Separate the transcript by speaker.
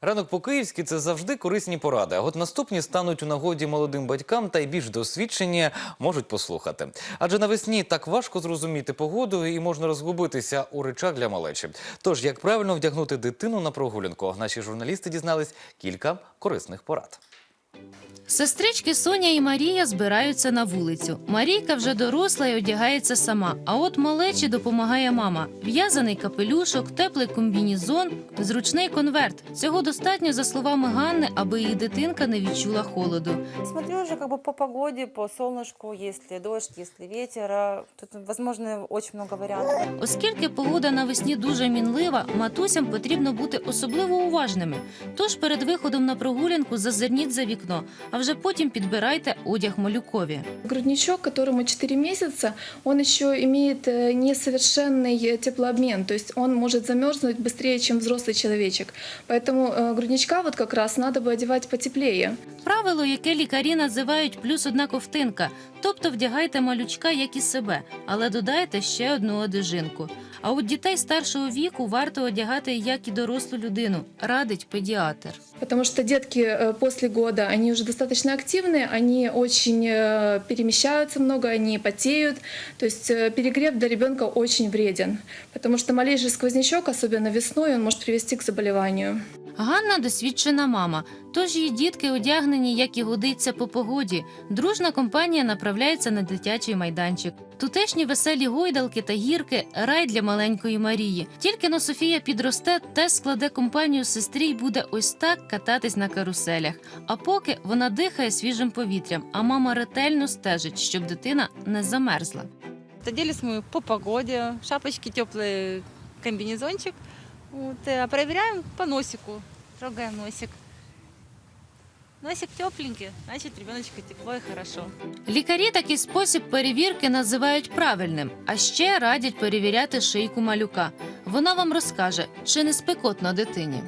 Speaker 1: Ранок по-київськи це завжди корисні поради. А от наступні стануть у нагоді молодим батькам та й більш досвідчені можуть послухати. Адже навесні так важко зрозуміти погоду і можна розгубитися у речах для малечі. Тож, як правильно вдягнути дитину на прогулянку, наші журналісти дізнались кілька корисних порад.
Speaker 2: Сестрички Соня і Марія збираються на вулицю. Марійка вже доросла і одягається сама. А от малечі допомагає мама: в'язаний капелюшок, теплий комбінізон, зручний конверт. Цього достатньо, за словами Ганни, аби її дитинка не відчула холоду.
Speaker 3: Смотрю уже как бы по погоде, по если дождь, если ветер. а Тут, возможно, очень много вариантов.
Speaker 2: Оскільки погода навесні дуже мінлива, матусям потрібно бути особливо уважними. Тож перед виходом на прогулянку зазирніть за вікно, а вже потім підбирайте одяг малюкові.
Speaker 4: Грудничок, которому 4 месяца, он еще имеет э, несовершенный э, теплообмен, то есть он может замерзнуть быстрее, чем взрослый человечек. Поэтому э, грудничка вот как раз надо бы одевать потеплее.
Speaker 2: Правило, яке лікарі називають плюс одна ковтинка, тобто вдягайте малючка як і себе, але додайте ще одну одежинку. А от дітей старшого віку варто одягати як і дорослу людину, радить педіатр.
Speaker 4: Потому что детки э, после года, они уже достаточно активные, они очень э, перемещаются много, они потеют. То есть э, перегрев для ребенка очень вреден. Потому что малейший сквознячок, особенно весной, он может привести к заболеванию.
Speaker 2: Ганна досвідчена мама, тож її дітки одягнені, як і годиться по погоді. Дружна компанія направляється на дитячий майданчик. Тутешні веселі гойдалки та гірки рай для маленької Марії. Тільки но Софія підросте, теж складе компанію сестрі й буде ось так кататись на каруселях. А поки вона дихає свіжим повітрям, а мама ретельно стежить, щоб дитина не замерзла.
Speaker 5: Оделись мы по погоде, шапочки теплые, комбинезончик. Вот, а проверяем по носику, трогаем носик. Носик тепленький, значит ребеночку тепло и хорошо.
Speaker 2: Лікарі такий спосіб перевірки називають правильним, а ще радять перевіряти шийку малюка. Вона вам розкаже, чи не спекотно дитині.